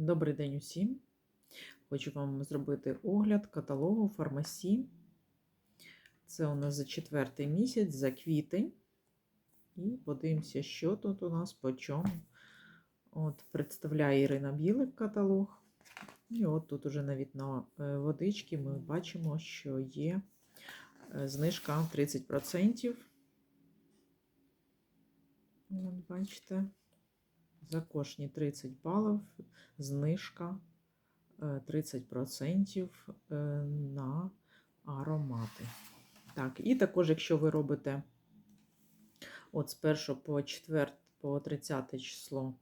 Добрий день усім. Хочу вам зробити огляд каталогу фармасі. Це у нас за четвертий місяць, за квітень. І подивимося, що тут у нас по чому. От, представляє Ірина Білик каталог. І от тут уже навіть на е, водички ми бачимо, що є е, знижка 30%. От, бачите. За кожні 30 балів знижка е, 30% е, на аромати. Так, і також, якщо ви робите от з 1 по 4 по 30 число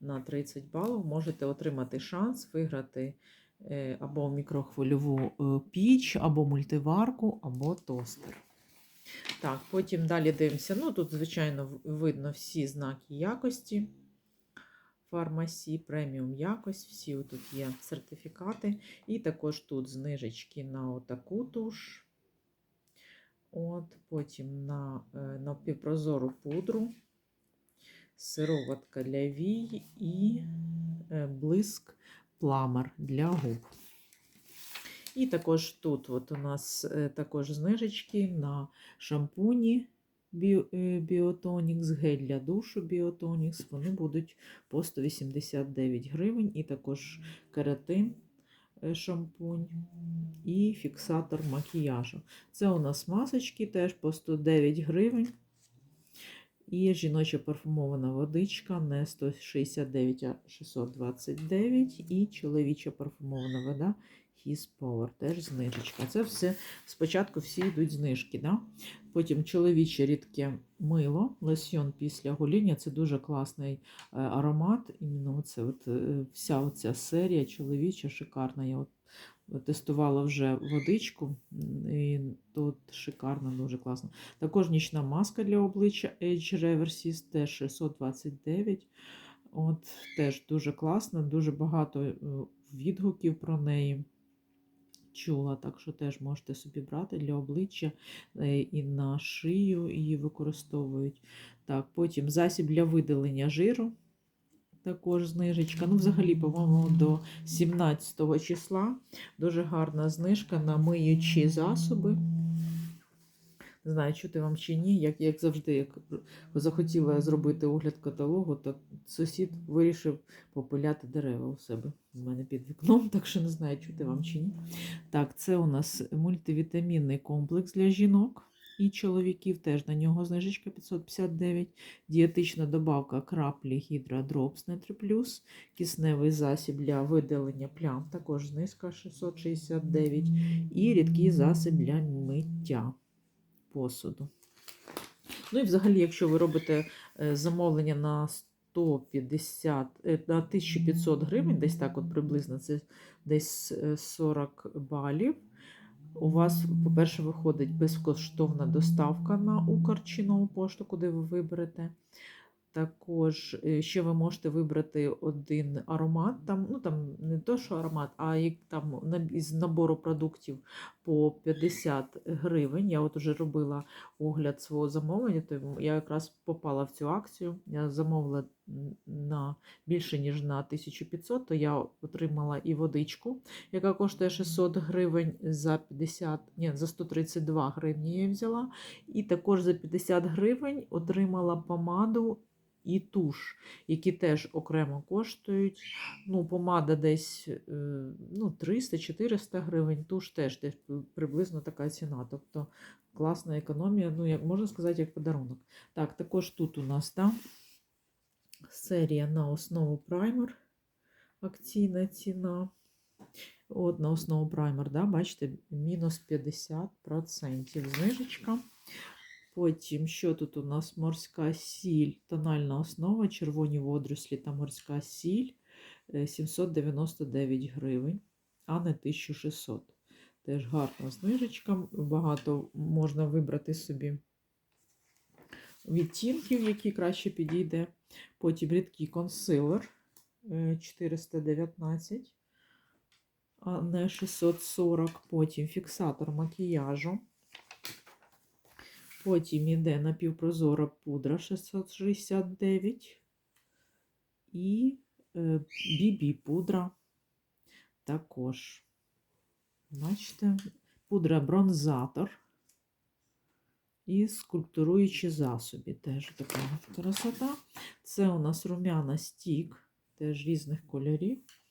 на 30 балів, можете отримати шанс виграти е, або мікрохвильову е, піч, або мультиварку, або тостер. Так, потім далі дивимося. Ну, тут, звичайно, видно всі знаки якості. Фармасі, преміум якость, всі тут є сертифікати. І також тут знижечки на отаку туш. От, Потім на напівпрозору пудру, сироватка для вій і е, блиск пламер для губ. І також тут от у нас е, також знижечки на шампуні Біотонікс, гель для душу Біотонікс. Вони будуть по 189 гривень, і також кератин е, шампунь і фіксатор макіяжу. Це у нас масочки теж по 109 гривень. І жіноча парфумована водичка не 169, а 629. І чоловіча парфумована вода His Power, теж знижечка. Це все спочатку всі йдуть знижки. Да? Потім чоловіче рідке мило, лосьйон після гоління це дуже класний е, аромат. Іменно оце от, е, вся оця серія чоловіча, шикарна. Я от тестувала вже водичку, і тут шикарно, дуже класно. Також нічна маска для обличчя Edge Reversis, теж 629. От, Теж дуже класно, дуже багато е, відгуків про неї чула, так що теж можете собі брати для обличчя е, і на шию її використовують. Так, Потім засіб для видалення жиру. Також знижечка. Ну, взагалі, по-моєму, до 17 числа дуже гарна знижка на миючі засоби. Не знаю, чути вам чи ні, як як завжди, як захотіла зробити огляд каталогу, то сусід вирішив попиляти дерева у себе у мене під вікном, так що не знаю, чути вам чи ні. Так, це у нас мультивітамінний комплекс для жінок і чоловіків. Теж на нього знижечка 559. Дієтична добавка краплі Гідродропс Нетри Плюс, кисневий засіб для видалення плям, також знижка 669. І рідкий засіб для миття посуду. Ну і взагалі, якщо ви робите е, замовлення на 150, е, на 1500 гривень, десь так от приблизно, це десь 40 е, балів. У вас, по-перше, виходить безкоштовна доставка на Укрчинову пошту, куди ви виберете. Також ще ви можете вибрати один аромат, там, ну там не то, що аромат, а як там із набору продуктів по 50 гривень. Я от уже робила огляд свого замовлення, то я якраз попала в цю акцію. Я замовила на більше, ніж на 1500, то я отримала і водичку, яка коштує 600 гривень за 50, ні, за 132 гривні я її взяла. І також за 50 гривень отримала помаду і туш, які теж окремо коштують. Ну, Помада десь е, ну, 300-400 гривень, туш теж десь приблизно така ціна. Тобто класна економія, ну, як можна сказати, як подарунок. Так, також тут у нас да, серія на основу праймер, акційна ціна. От на основу праймер, да, бачите, мінус 50% знижечка. Потім, що тут у нас морська сіль, тональна основа, червоні водорослі та морська сіль 799 гривень, а не 1600. Теж гарна знижечка. Багато можна вибрати собі відтінків, які краще підійде. Потім рідкий консилер 419, а не 640. Потім фіксатор макіяжу. Потім йде напівпрозора пудра 669 і BB пудра також. Бачите, пудра бронзатор і скульптуруючі засоби. Теж така красота. Це у нас рум'яна стік, теж різних кольорів.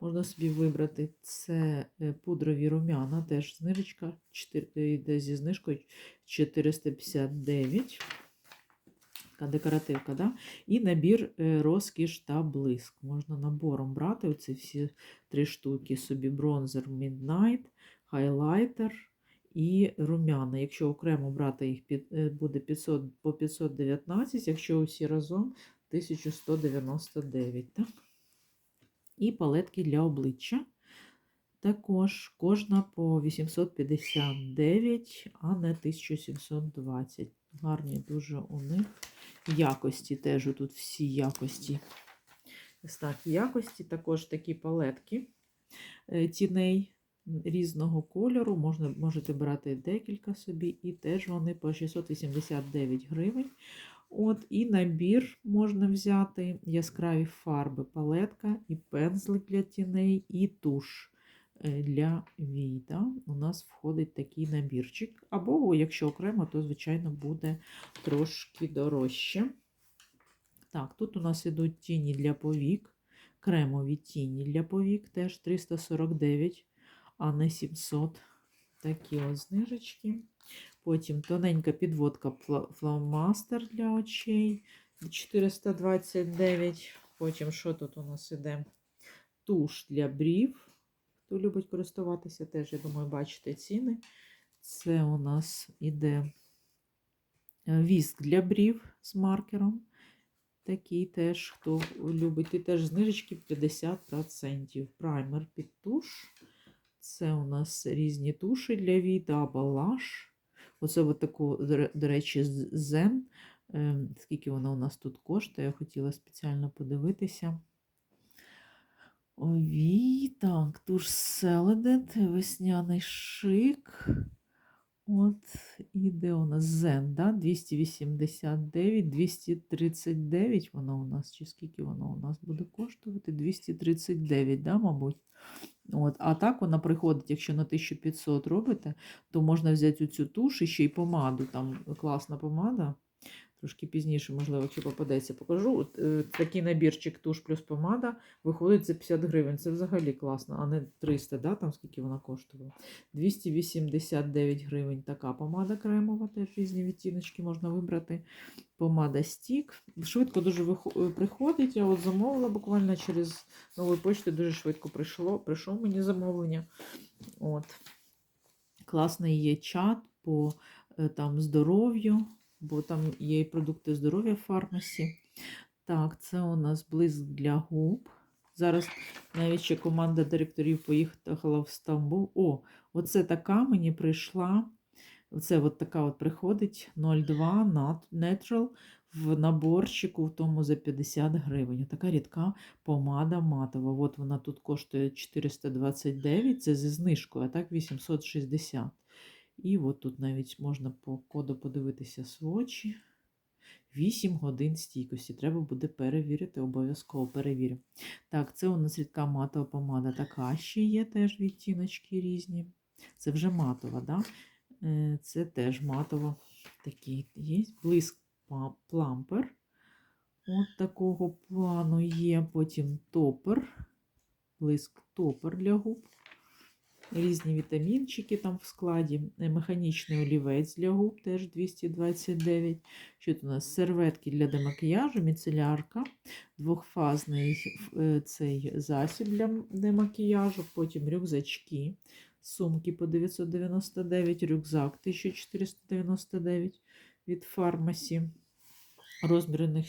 Можна собі вибрати. Це е, пудрові рум'яна, теж знижечка, йде зі знижкою 459. Така декоративка, да? І набір е, розкіш та блиск. Можна набором брати оці всі три штуки собі: бронзер Midnight, хайлайтер і рум'яна. Якщо окремо брати їх, під- е, буде 500, по 519, якщо усі разом 1199. Так? І палетки для обличчя. Також кожна по 859, а не 1720. Гарні дуже у них якості. Теж тут всі якості. Так, якості, також такі палетки е, тіней різного кольору. Можна, можете брати декілька собі, і теж вони по 689 гривень. От, І набір можна взяти яскраві фарби, палетка, і пензлик для тіней, і туш е, для вій. Да? У нас входить такий набірчик. Або, якщо окремо, то, звичайно, буде трошки дорожче. Так, тут у нас ідуть тіні для повік, кремові тіні для повік, теж 349, а не 700. Такі от знижечки. Потім тоненька підводка фломастер для очей 429. Потім, що тут у нас іде? Туш для брів. Хто любить користуватися, теж, я думаю, бачите ціни. Це у нас іде е, віск для брів з маркером. Такий теж, хто любить, і теж знижечки 50%. Праймер під туш. Це у нас різні туші для вій, Double Lash. Оце от таку, до речі, з- Zen. Ем, Скільки вона у нас тут коштує, я хотіла спеціально подивитися. Овій, так, туш Селедет, весняний шик. От, і де у нас Zen, да? 289, 239 вона у нас, чи скільки вона у нас буде коштувати? 239, да, мабуть. От, а так вона приходить, якщо на 1500 робите, то можна взяти цю туш і ще й помаду. Там класна помада. Трошки пізніше, можливо, якщо попадеться, покажу. От, е, такий набірчик туш плюс помада виходить за 50 гривень. Це взагалі класно, а не 300, да, там скільки вона коштувала. 289 гривень така помада кремова, теж різні відтіночки можна вибрати. Помада стік. Швидко дуже вихо- е, приходить. Я от замовила буквально через нову почту, дуже швидко прийшло. Прийшло мені замовлення. От. Класний є чат по е, там, здоров'ю, бо там є і продукти здоров'я в фармасі. Так, це у нас блиск для губ. Зараз навіть ще команда директорів поїхала в Стамбул. О, оце така мені прийшла. Оце от така от приходить 02 Nat- Natural в наборчику, в тому за 50 гривень. Така рідка помада матова. От вона тут коштує 429, це зі знижкою, а так 860. І от тут навіть можна по коду подивитися свочі. 8 годин стійкості. Треба буде перевірити, обов'язково перевірю. Так, це у нас рідка матова помада. Така ще є теж відтіночки різні. Це вже матова, да? Е, Це теж матова. Такі є. Блиск плампер. От такого плану є. Потім топер. Блиск топер для губ. Різні вітамінчики там в складі. Е, Механічний олівець для губ теж 229. Що тут у нас? Серветки для демакіяжу, міцелярка, двохфазний е, цей засіб для демакіяжу, потім рюкзачки, сумки по 999, рюкзак 1499 від фармасі. Розмір у них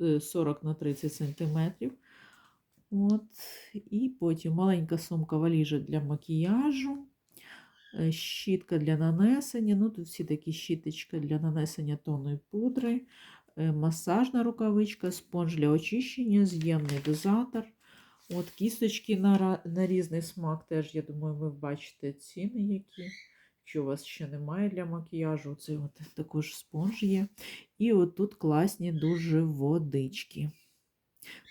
е, 40 на 30 сантиметрів. От, і потім маленька сумка валіжа для макіяжу, е, щітка для нанесення. Ну, тут всі такі щіточка для нанесення тонної пудри, е, масажна рукавичка, спонж для очищення, з'ємний дозатор. От кісточки на, на різний смак. Теж, я думаю, ви бачите ціни, які. Якщо у вас ще немає для макіяжу, це от також спонж є. І от тут класні дуже водички.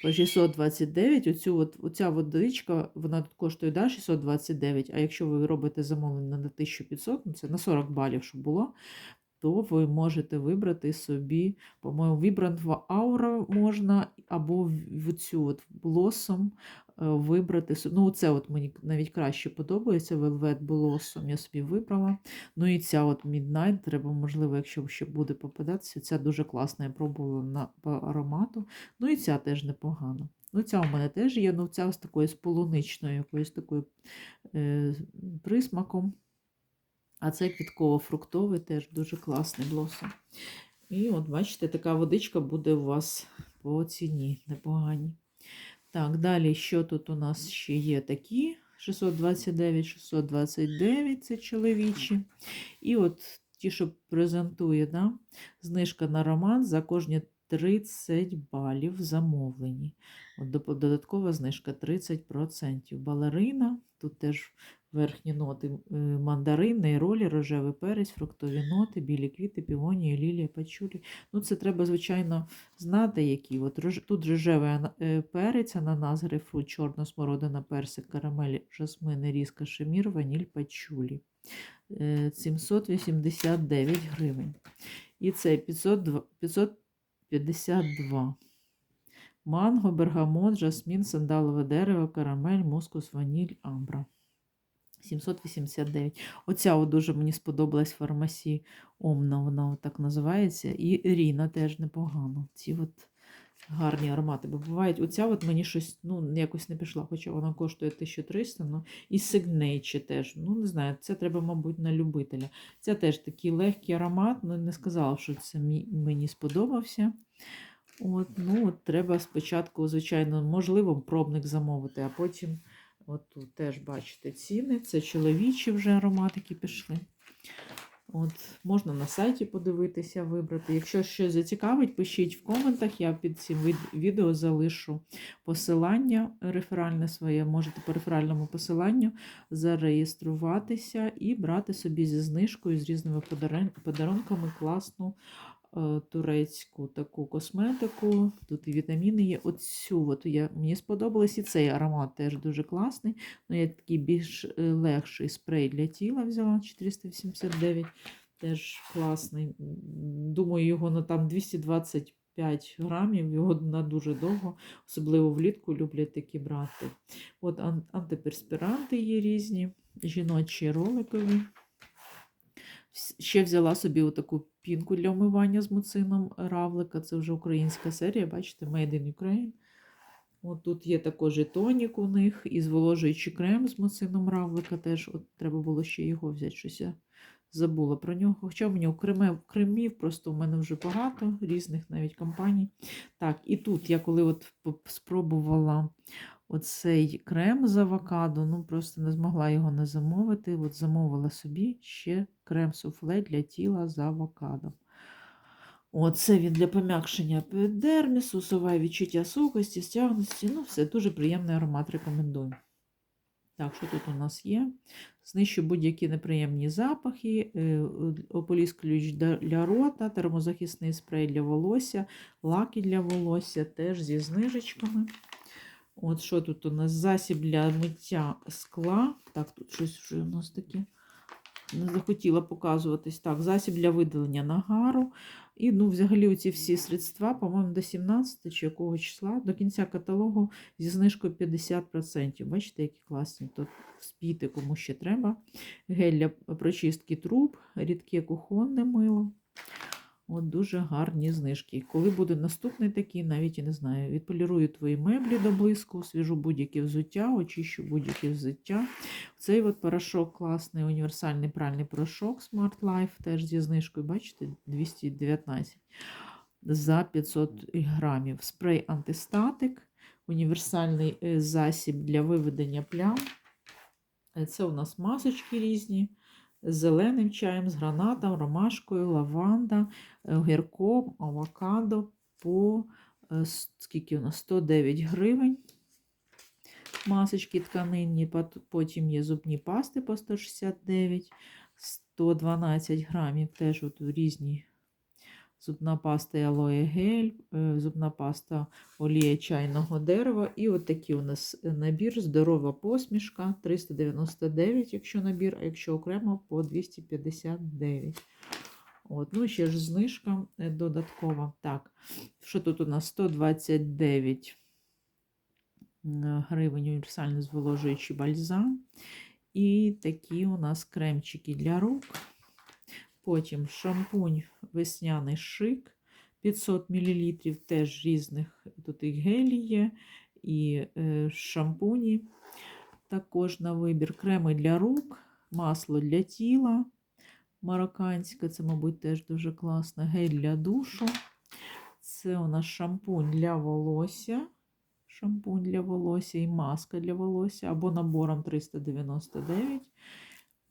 По 629. Оцю от, оця водичка, вона тут коштує да, 629, а якщо ви робите замовлення на 1500, ну це на 40 балів, щоб було, то ви можете вибрати собі, по-моєму, вібрантва аура можна, або в- цю от Blossom вибрати. Ну, це от мені навіть краще подобається, Velvet Blossom я собі вибрала. Ну і ця от Midnight, треба, можливо, якщо ще буде попадатися, ця дуже класна, я пробувала на, по аромату. Ну і ця теж непогана. Ну, ця у мене теж є, ну ця з такою з полуничною якоюсь такою е, присмаком. А це квітково-фруктовий теж дуже класний блосом. І от бачите, така водичка буде у вас по ціні непогані. Так, далі, що тут у нас ще є такі? 629, 629 це чоловічі. І от ті, що презентує, да? знижка на роман за кожні 30 балів замовлені. От додаткова знижка 30%. Балерина, тут теж верхні ноти е, мандарин, нейролі, рожевий перець, фруктові ноти, білі квіти, півонії, лілія, пачулі. Ну, це треба, звичайно, знати, які. От тут рожевий е, перець, ананас, грейпфрут, чорна смородина, персик, карамель, жасмин, різка, шемір, ваніль, пачулі. Е, 789 гривень. І це 502 552. Манго, бергамот, жасмін, сандалове дерево, карамель, мускус, ваніль, амбра. 789. Оця от дуже мені сподобалась фармасі Омна, вона так називається. І Ріна теж непогано. Ці от гарні аромати. Бо бувають, оця от мені щось ну, якось не пішла, хоча вона коштує 1300. Ну, і Signature теж. Ну, не знаю, це треба, мабуть, на любителя. Це теж такий легкий аромат, ну не сказала, що це мені сподобався. От, ну, от треба спочатку, звичайно, можливо, пробник замовити, а потім от тут теж бачите ціни. Це чоловічі вже ароматики пішли. От, можна на сайті подивитися, вибрати. Якщо щось зацікавить, пишіть в коментах. Я під цим відео залишу посилання реферальне своє. Можете по реферальному посиланню зареєструватися і брати собі зі знижкою з різними подарунками класну турецьку таку косметику. Тут і вітаміни є. Оцю от я, мені сподобалось, і цей аромат теж дуже класний. Ну, я такий більш е, легший спрей для тіла взяла 489. Теж класний. Думаю, його на там 225 грамів, його на дуже довго, особливо влітку люблять такі брати. От ан- антиперспіранти є різні, жіночі роликові. Ще взяла собі отаку пінку для вмивання з муцином равлика. Це вже українська серія, бачите, Made in Ukraine. От тут є також і тонік у них, і зволожуючий крем з муцином равлика теж. От треба було ще його взяти, щось забула про нього. Хоча в нього кремів, кремів просто в мене вже багато, різних навіть компаній. Так, і тут я коли от спробувала оцей крем з авокадо, ну просто не змогла його не замовити. От замовила собі ще крем суфле для тіла з авокадо. Оце він для пом'якшення епідермісу, усуває відчуття сухості, стягності. Ну, все, дуже приємний аромат, рекомендую. Так, що тут у нас є? Знищу будь-які неприємні запахи, е, ополіс ключ для рота, термозахисний спрей для волосся, лаки для волосся, теж зі знижечками. От що тут у нас? Засіб для миття скла. Так, тут щось вже у нас таке. Не захотіла показуватись. Так, засіб для видалення нагару. І ну, взагалі оці всі средства, по-моєму, до 17 чи якого числа, до кінця каталогу зі знижкою 50%. Бачите, які класні. Тут спійте, кому ще треба. Гель для прочистки труб, рідке кухонне мило. От дуже гарні знижки. Коли буде наступний такий, навіть і не знаю. Відполірую твої меблі до блиску, свіжу будь-яке взуття, очищу будь-яке взуття. Цей от порошок класний, універсальний пральний порошок Smart Life, теж зі знижкою, бачите, 219 за 500 грамів. Спрей антистатик, універсальний е, засіб для виведення плям. Це у нас масочки різні. З зеленим чаєм, з гранатом, ромашкою, лаванда, гірком, авокадо по е, скільки у нас 109 гривень. Масочки тканинні, потім є зубні пасти по 169, 112 грамів, теж от різні зубна паста і алоє гель, е, зубна паста олія чайного дерева. І от такий у нас набір здорова посмішка 399, якщо набір, а якщо окремо по 259. От, ну, ще ж знижка е, додаткова. Так, що тут у нас 129 гривень універсальний зволожуючий бальзам. І такі у нас кремчики для рук. Потім шампунь весняний шик 500 мл, теж різних. Тут і гелі є, і е, шампуні. Також на вибір креми для рук, масло для тіла. Марокканське, це, мабуть, теж дуже класно. Гель для душу. Це у нас шампунь для волосся. Шампунь для волосся і маска для волосся або набором 399.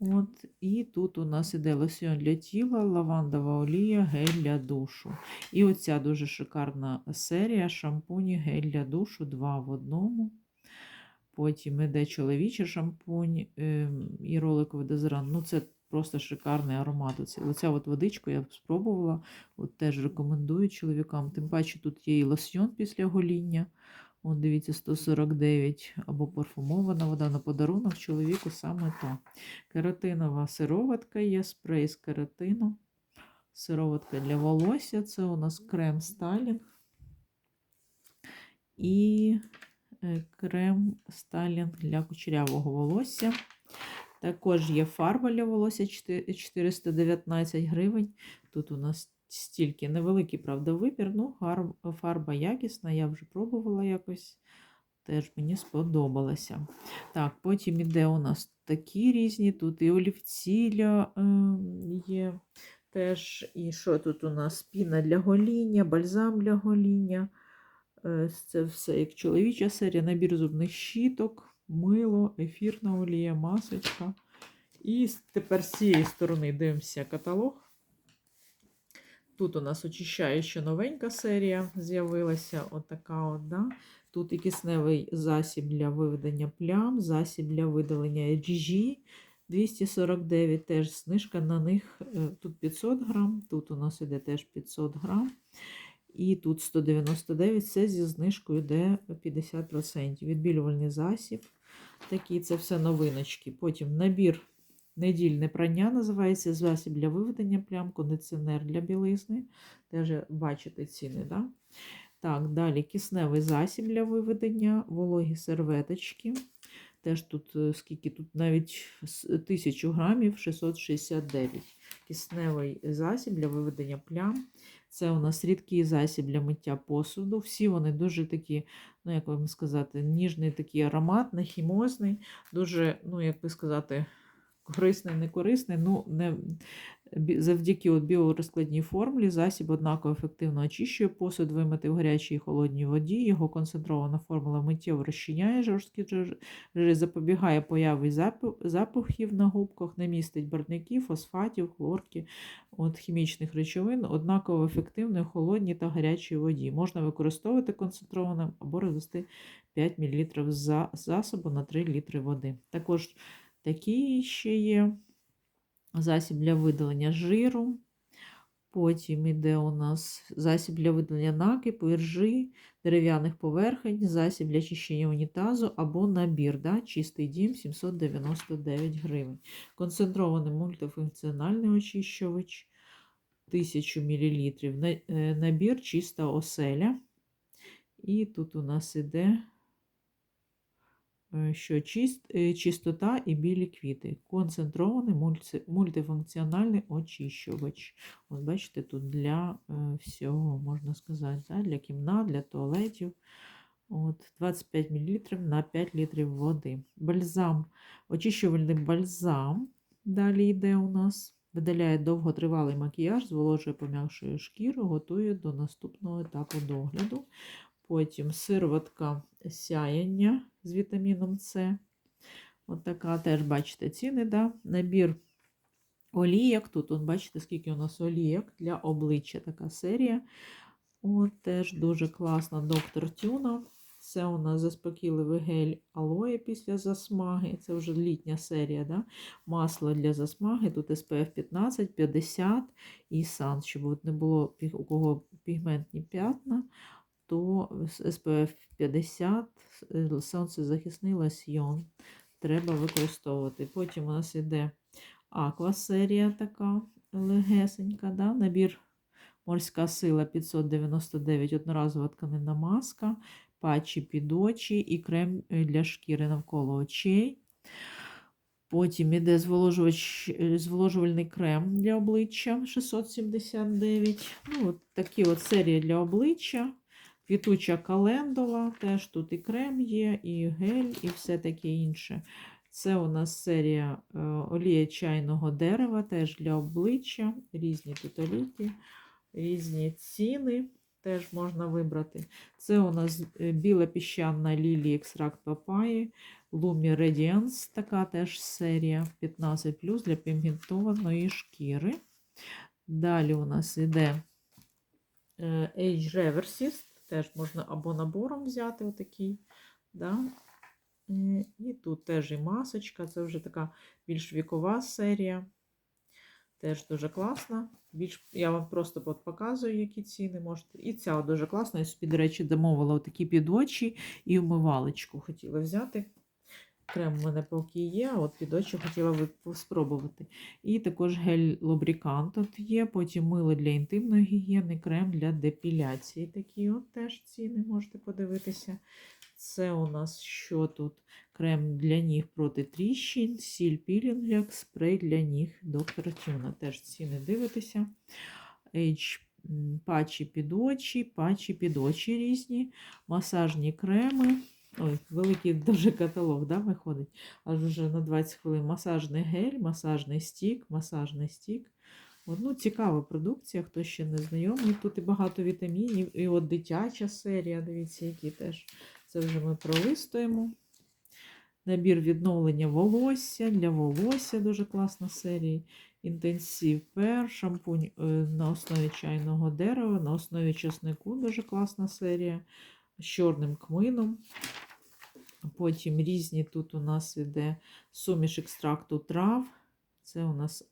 От, і тут у нас іде лосьон для тіла, лавандова олія, гель для душу. І оця дуже шикарна серія шампуні, гель для душу, два в одному. Потім іде чоловічий шампунь ем, і роликовий дезодорант. Ну, це просто шикарний аромат. Оце, оця от водичку я спробувала, от теж рекомендую чоловікам. Тим паче тут є і лосьон після гоління. От дивіться, 149 або парфумована вода на подарунок чоловіку саме то. Кератинова сироватка є, спрей з кератину. Сироватка для волосся. Це у нас крем Сталінг. І е, крем Сталінг для кучерявого волосся. Також є фарба для волосся 419 гривень. Тут у нас стільки невеликий, правда, вибір. Ну, фарба якісна, я вже пробувала якось. Теж мені сподобалося. Так, потім іде у нас такі різні. Тут і олівціля е, є. Теж, і що тут у нас? Піна для гоління, бальзам для гоління. Е, Це все як чоловіча серія, набір зубних щіток, мило, ефірна олія, масочка. І тепер з цієї сторони дивимося каталог. Тут у нас очищаюча новенька серія з'явилася. Отака от, да? Тут і кисневий засіб для виведення плям, засіб для видалення HG 249, теж знижка на них. е, Тут 500 грам, тут у нас іде теж 500 грам. І тут 199, це зі знижкою йде 50%. Відбілювальний засіб. Такі це все новиночки. Потім набір недільне прання називається засіб для виведення плям, кондиціонер для білизни. Теж бачите ціни, да? Так, далі кисневий засіб для виведення, вологі серветочки. Теж тут е, скільки тут навіть 1000 грамів 669. Кисневий засіб для виведення плям. Це у нас рідкий засіб для миття посуду. Всі вони дуже такі, ну як вам сказати, ніжний такий аромат, нехімозний, дуже, ну як би сказати, корисний, не корисний. Ну, не, завдяки от біорозкладній формулі засіб однаково ефективно очищує посуд, вимити в гарячій і холодній воді. Його концентрована формула миттєво розчиняє жорсткі жири, запобігає появі запахів на губках, не містить барвників, фосфатів, хлорки, от, хімічних речовин, однаково ефективно в холодній та гарячій воді. Можна використовувати концентрованим або розвести 5 мл засобу на 3 літри води. Також такі ще є засіб для видалення жиру. Потім іде у нас засіб для видалення накипу, іржи, дерев'яних поверхень, засіб для чищення унітазу або набір. Да? Чистий дім 799 гривень. Концентрований мультифункціональний очищувач 1000 мл. Е, Набір чиста оселя. І тут у нас іде що чист, е, чистота і білі квіти. Концентрований мульти, мультифункціональний очищувач. От бачите, тут для е, всього, можна сказати, да? для кімнат, для туалетів. От, 25 мл на 5 літрів води. Бальзам, очищувальний бальзам. Далі йде у нас. Видаляє довготривалий макіяж, зволожує пом'якшує шкіру, готує до наступного етапу догляду. Потім сироватка сяєння з вітаміном С. От така теж бачите ціни. Да? Набір олійок. Тут от бачите, скільки у нас олійок для обличчя така серія. От теж дуже класна доктор Тюна. Це у нас заспокійливий гель алоє після засмаги. Це вже літня серія. Да? Масло для засмаги. Тут SPF 15, 50 і сан, щоб от не було у кого пігментні п'ятна, то SPF 50 е, сонцезахисний лосьйон треба використовувати. Потім у нас іде аква серія така легесенька. Да? Набір морська сила 599, одноразова тканинна маска, патчі під очі і крем е, для шкіри навколо очей. Потім іде зволожувач, е, зволожувальний крем для обличчя 679. Ну, от такі от серії для обличчя. Квітуча календула, теж тут і крем є, і гель, і все таке інше. Це у нас серія е, олія чайного дерева, теж для обличчя, різні тут олійки, різні ціни теж можна вибрати. Це у нас е, біла піщана лілія, екстракт папаї, Lumi Radiance, така теж серія 15 для пігментованої шкіри. Далі у нас іде е, Age Reversist, теж можна або набором взяти отакий. Да? Е, І тут теж і масочка, це вже така більш вікова серія. Теж дуже класна. Більш, я вам просто от показую, які ціни можете. І ця дуже класна. Я собі, до речі, домовила такі під очі і вмивалочку хотіла взяти. Крем у мене поки є, от під очі хотіла би спробувати. І також гель лубрикант тут є, потім мило для інтимної гігієни, крем для депіляції. Такі от теж ціни можете подивитися. Це у нас що тут? Крем для ніг проти тріщин, сіль пілінг, спрей для ніг доктора Тюна. Теж ціни дивитися. H м, патчі під очі, патчі під очі різні, масажні креми. Ой, великий дуже каталог да, виходить. Аж вже на 20 хвилин. Масажний гель, масажний стік, масажний стік. От, ну, цікава продукція, хто ще не знайомий. Тут і багато вітамінів, і от дитяча серія, дивіться, які теж. Це вже ми пролистуємо. Набір відновлення волосся для волосся дуже класна серія. Інтенсив пер, шампунь е, на основі чайного дерева, на основі чеснику дуже класна серія. З чорним кмином. Потім різні тут у нас іде суміш екстракту трав. Це у нас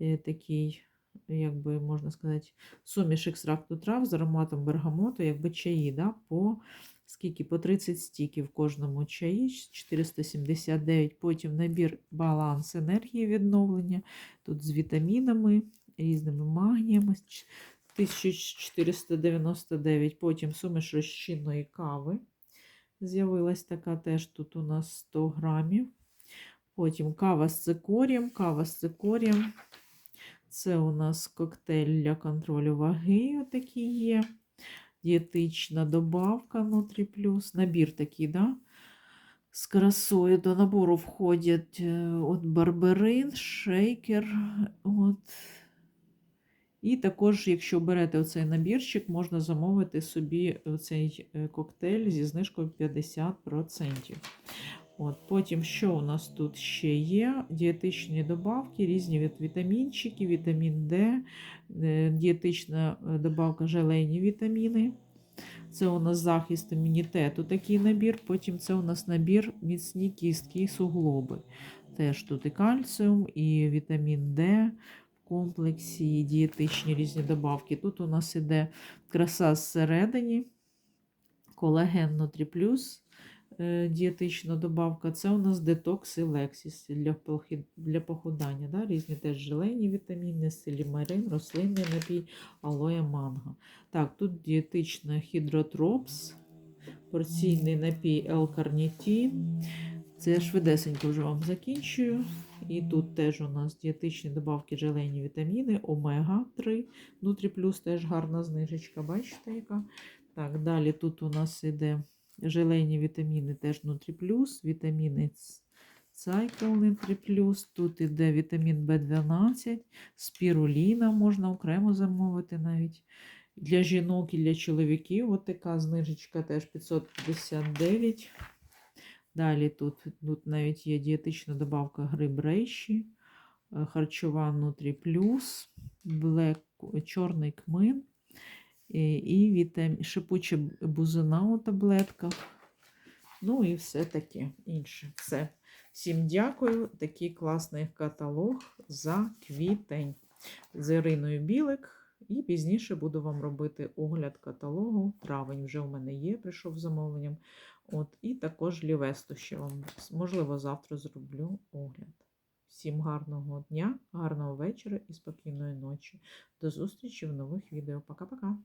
е, такий, як би можна сказати, суміш екстракту трав з ароматом бергамоту, якби чаї. Да? По скільки? По 30 стіків в кожному чаї, 479. Потім набір баланс енергії відновлення. Тут з вітамінами, різними магніями. 1499. Потім суміш розчинної кави. З'явилась така теж тут у нас 100 грамів. Потім кава з цикорієм, кава з цикорієм. Це у нас коктейль для контролю ваги. Отакий є. Дієтична добавка Нутрі Плюс. Набір такий, да? З красою. До набору входять е, от барберин, шейкер. От. І також, якщо берете оцей набірчик, можна замовити собі цей коктейль зі знижкою 50%. От, Потім, що у нас тут ще є? Дієтичні добавки, різні від вітамінчики, вітамін Д, е, дієтична е, добавка желейні вітаміни. Це у нас захист імунітету, такий набір. Потім це у нас набір міцні кістки і суглоби. Теж тут і кальціум, і вітамін Д комплексі, дієтичні різні добавки. Тут у нас іде краса зсередині, колаген Нутрі Плюс, е, дієтична добавка. Це у нас детокс і лексіс для, для похудання. Да? Різні теж желейні вітаміни, селімарин, рослинний напій, алоє манго. Так, тут дієтична хідротропс, порційний напій L-карнітін. Це я швидесенько вже вам закінчую. І тут теж у нас дієтичні добавки желейні вітаміни, омега-3. Нутрі плюс теж гарна знижечка. Бачите, яка? Так, далі тут у нас іде желейні вітаміни, теж Нутрі плюс, вітаміни Cycle Нутрі плюс. Тут іде вітамін В12, спіруліна можна окремо замовити навіть. Для жінок і для чоловіків. От така знижечка теж 559. Далі тут, тут навіть є дієтична добавка гриб рейші, е, харчова Нутрі Плюс, блек, чорний кмин і, вітам, шипуча бузина у таблетках. Ну і все таке інше. Все. Всім дякую. Такий класний каталог за квітень з Іриною Білик. І пізніше буду вам робити огляд каталогу. Травень вже у мене є, прийшов замовленням. От, і також Лівесту ще вам, можливо, завтра зроблю огляд. Всім гарного дня, гарного вечора і спокійної ночі. До зустрічі в нових відео. Пока-пока.